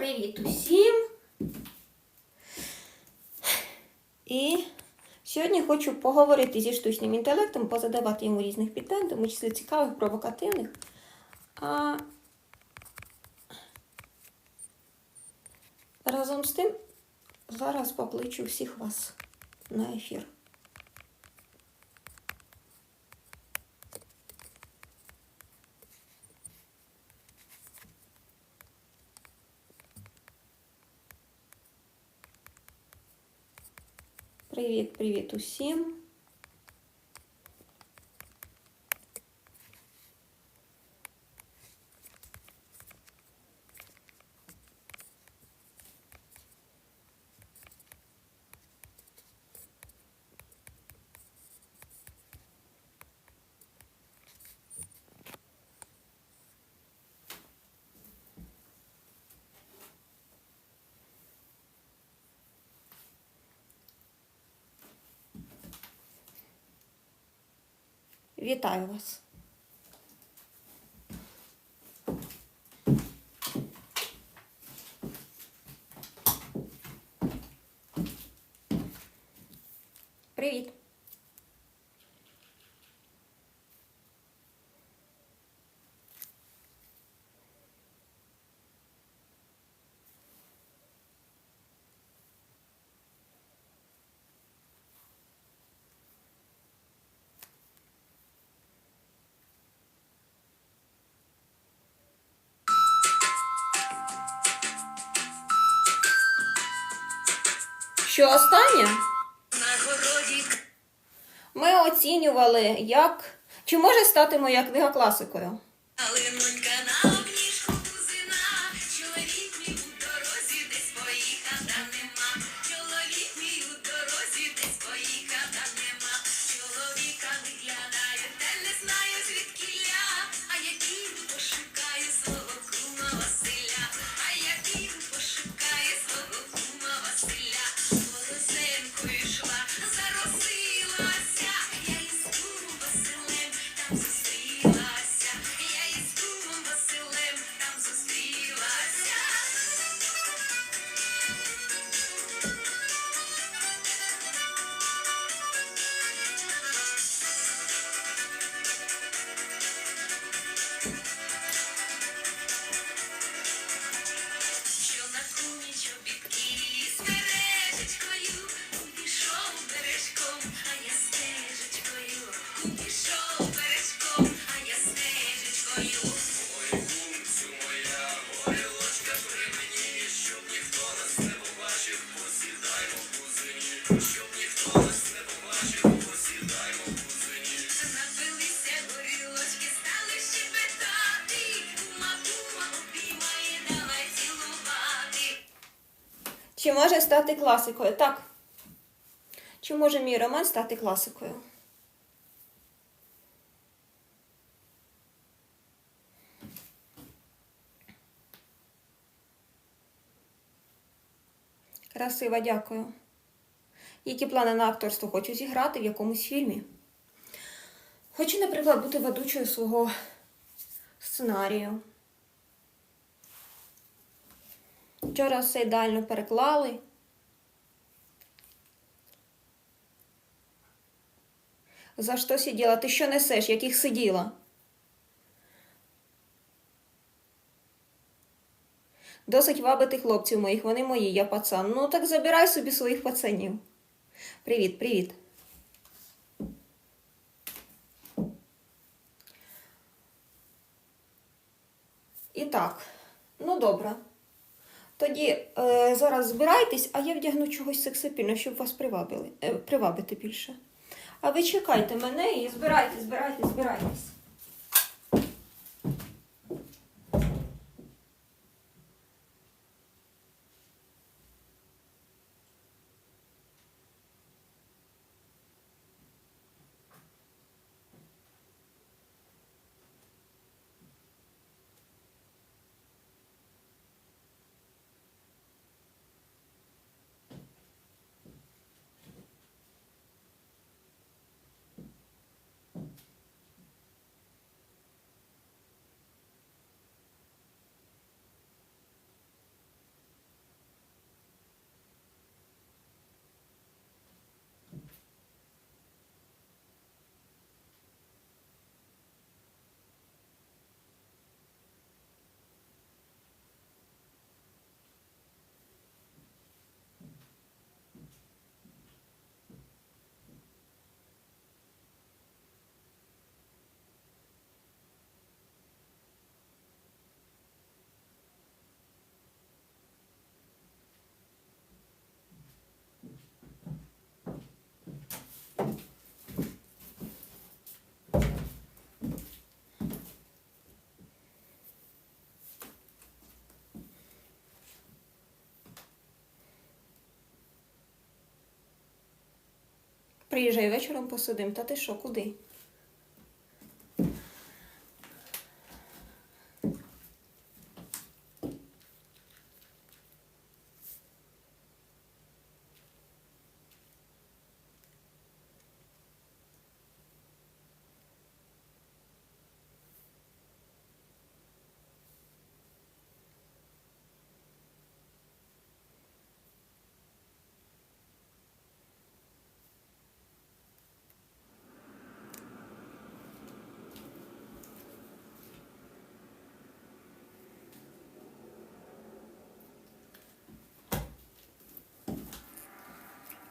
Привіт усім! І сьогодні хочу поговорити зі штучним інтелектом, позадавати йому різних питань, тому числі цікавих, провокативних. А разом з тим зараз покличу всіх вас на ефір. Привіт, привіт усім. Вітаю вас. Привіт. Що останнє? Ми оцінювали, як чи може стати моя книга класикою. Стати класикою? Так. Чи може мій роман стати класикою? Красиво, дякую. Які плани на акторство хочу зіграти в якомусь фільмі? Хочу, наприклад, бути ведучою свого сценарію. Вчора все ідеально переклали. За що сиділа? Ти що несеш? Яких сиділа? Досить вабити хлопців моїх, вони мої, я пацан. Ну так забирай собі своїх пацанів. Привіт, привіт. І так, ну добре. Тоді е, зараз збирайтесь, а я вдягну чогось сексапільного, щоб вас привабили, е, привабити більше. А ви чекайте мене і збирайтесь, збирайтесь, збирайтесь. Приїжджай вечором посидим. Та ти що, куди?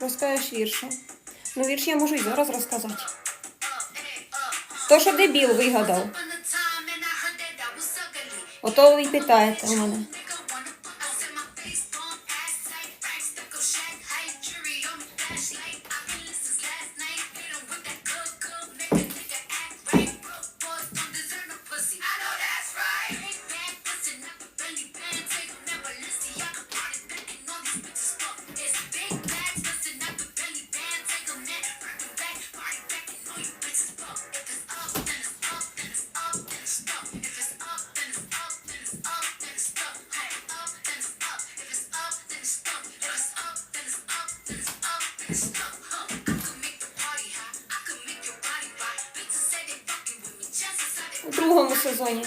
Розкажеш вірші. Ну, вірш я можу і зараз розказати. То, що дебіл вигадав. Ото ви питаєте у мене. У другому сезоні.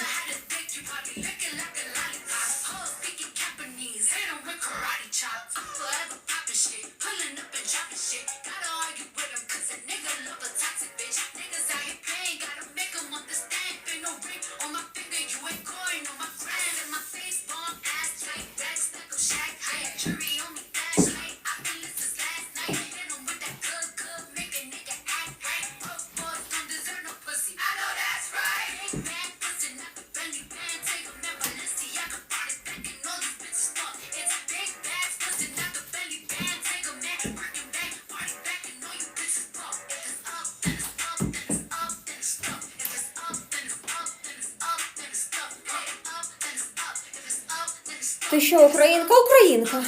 Ти що, українка? Українка.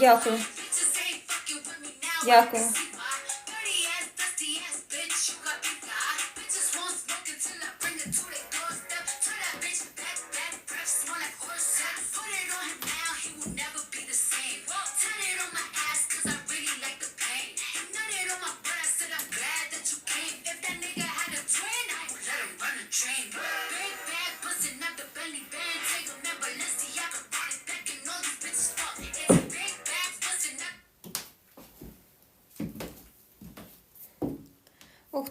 Дякую. Дякую.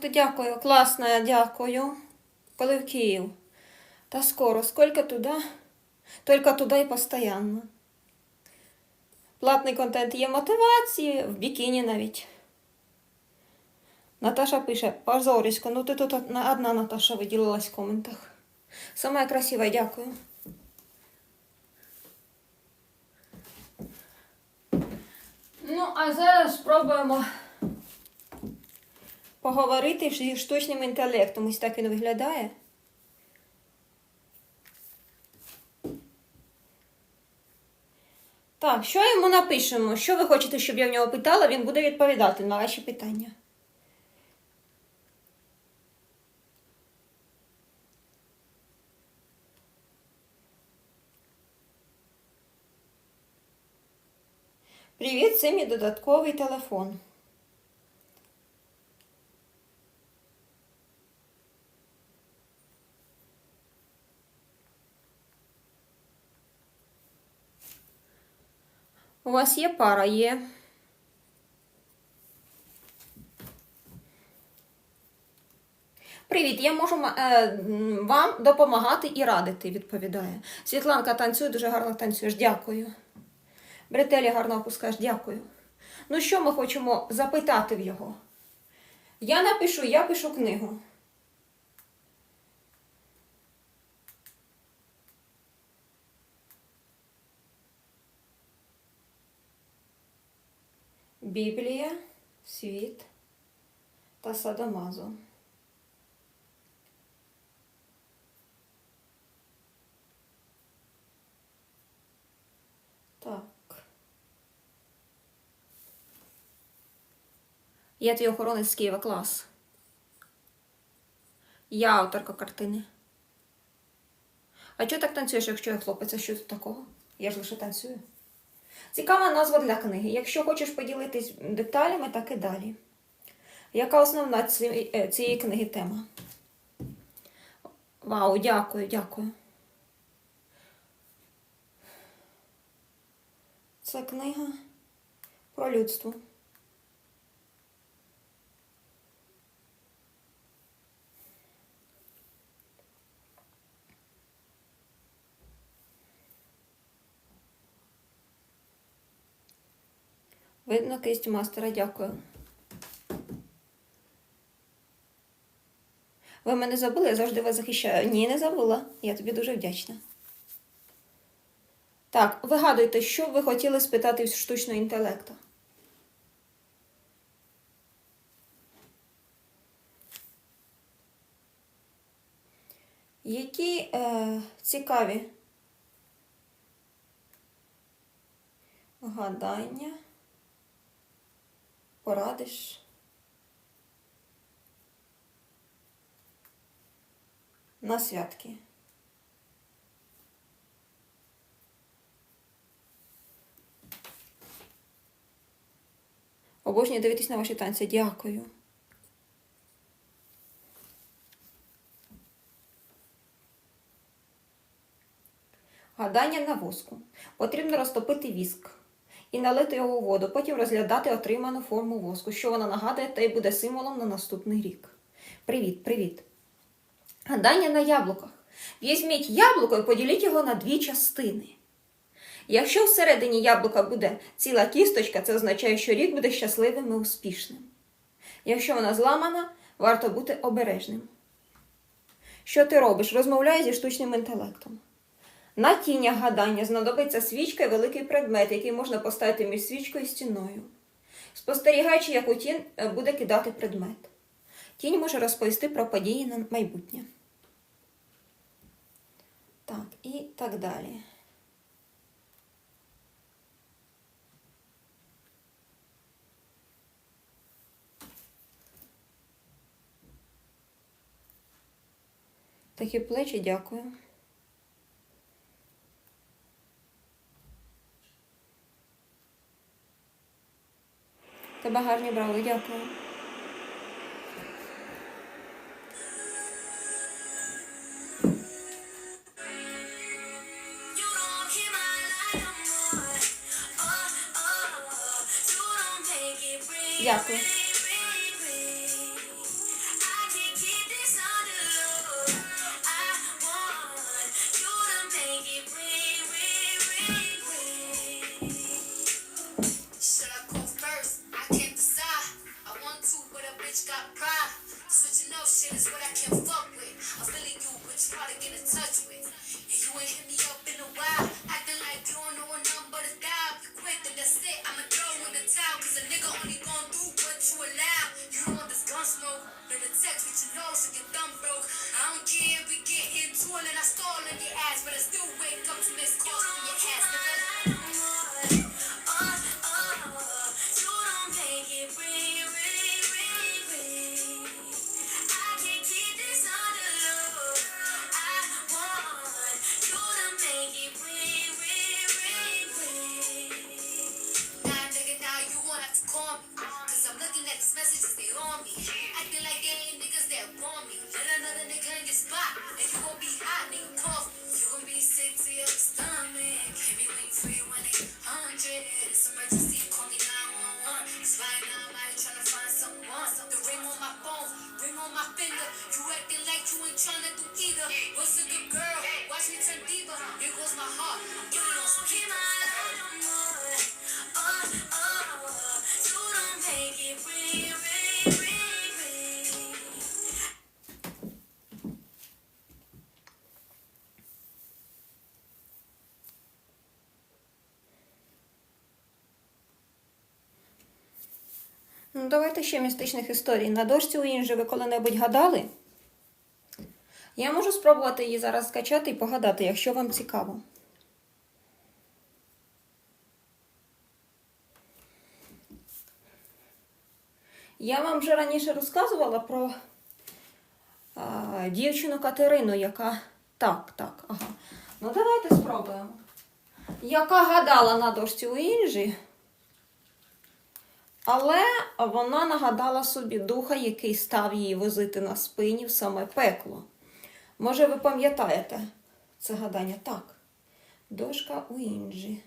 Ти, дякую, класно, дякую. Коли в Київ. Та скоро, скільки туди? Тільки туди і постійно. Платний контент є мотивації, в бікіні навіть. Наташа пише, позорисько, ну ти тут одна, Наташа виділилась в коментах. Сама красива, дякую. Ну, а зараз спробуємо поговорити зі штучним інтелектом. Ось так він виглядає. Так, що йому напишемо? Що ви хочете, щоб я в нього питала? Він буде відповідати на ваші питання. Привіт, це мій додатковий телефон. У вас є пара, є. Привіт, я можу е, вам допомагати і радити, відповідає. Світланка танцює, дуже гарно танцюєш, дякую. Бретелі гарно опускаєш, дякую. Ну що ми хочемо запитати в його? Я напишу, я пишу книгу. Біблія, світ та садомазо. Так. Я твій охоронець з Києва клас. Я авторка картини. А чого так танцюєш, якщо я хлопець? А що тут такого? Я ж лише танцюю. Цікава назва для книги. Якщо хочеш поділитись деталями, так і далі. Яка основна е, цієї книги тема? Вау, дякую, дякую. Це книга про людство. Видно кисть мастера, дякую. Ви мене забули, я завжди вас захищаю. Ні, не забула. Я тобі дуже вдячна. Так, вигадуйте, що ви хотіли спитати з штучного інтелекту. Які е, цікаві гадання порадиш? На святки. Обожнюю дивитись на ваші танці. Дякую. Гадання на воску. Потрібно розтопити віск і налити його у воду, потім розглядати отриману форму воску. Що вона нагадує, та й буде символом на наступний рік. Привіт, привіт. Гадання на яблуках. Візьміть яблуко і поділіть його на дві частини. Якщо всередині яблука буде ціла кісточка, це означає, що рік буде щасливим і успішним. Якщо вона зламана, варто бути обережним. Що ти робиш? Розмовляю зі штучним інтелектом. На тінях гадання знадобиться свічка і великий предмет, який можна поставити між свічкою і стіною. Спостерігаючи, як у тінь е, буде кидати предмет. Тінь може розповісти про події на майбутнє. Так, і так далі. Такі плечі, дякую. Тебе гарні брали, дякую. You Ну, давайте ще містичних історій. На дошці у Інжи ви коли-небудь гадали? Я можу спробувати її зараз скачати і погадати, якщо вам цікаво. Я вам вже раніше розказувала про а, дівчину Катерину, яка. Так, так, ага. Ну давайте спробуємо. Яка гадала на дошці у Інжі, але вона нагадала собі духа, який став її возити на спині в саме пекло. Може, ви пам'ятаєте це гадання? Так. Дошка у Інжі.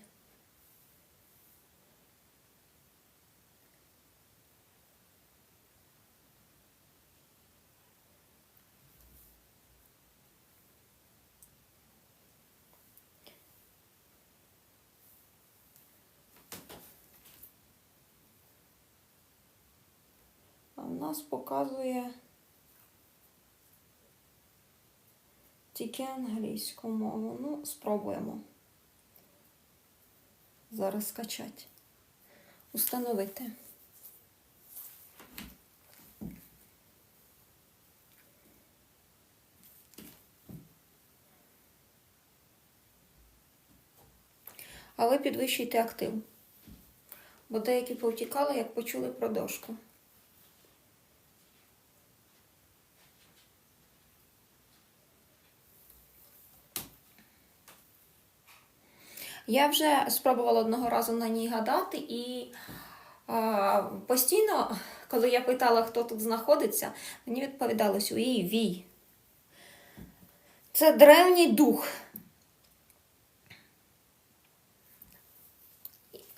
А в нас показує тільки англійську мову. Ну, спробуємо. Зараз скачати. Установити. А ви підвищуйте актив. Бо деякі повтікали, як почули про дошку. Я вже спробувала одного разу на ній гадати, і а, постійно, коли я питала, хто тут знаходиться, мені відповідалось «Уй, вій. Це древній дух.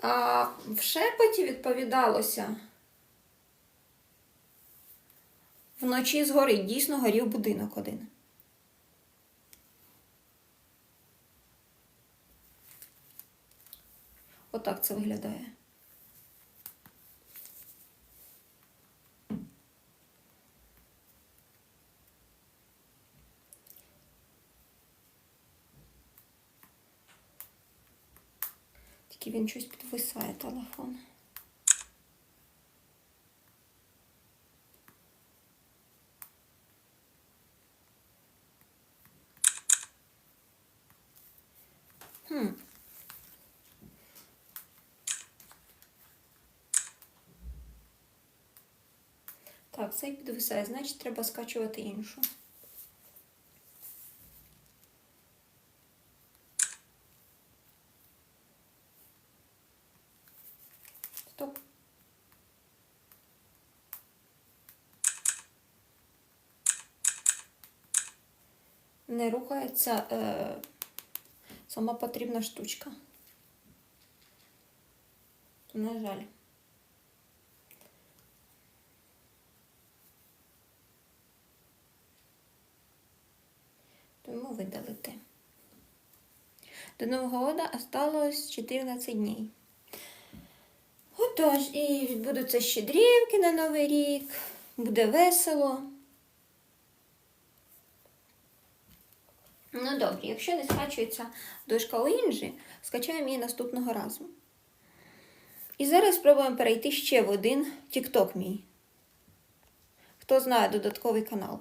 А в шепоті відповідалося. Вночі згорить, дійсно горів будинок один. Отак це виглядає. Тільки він щось підвисає телефон. Хм. Так, цей підвисає, значить треба скачувати іншу. Стоп. Не рухається е, сама потрібна штучка. На жаль. Тому видалити. До Нового года осталось 14 днів. Отож, і відбудуться щедрівки на Новий рік, буде весело. Ну добре, якщо не скачується дошка у інжі, скачаємо її наступного разу. І зараз спробуємо перейти ще в один TikTok мій. Хто знає додатковий канал.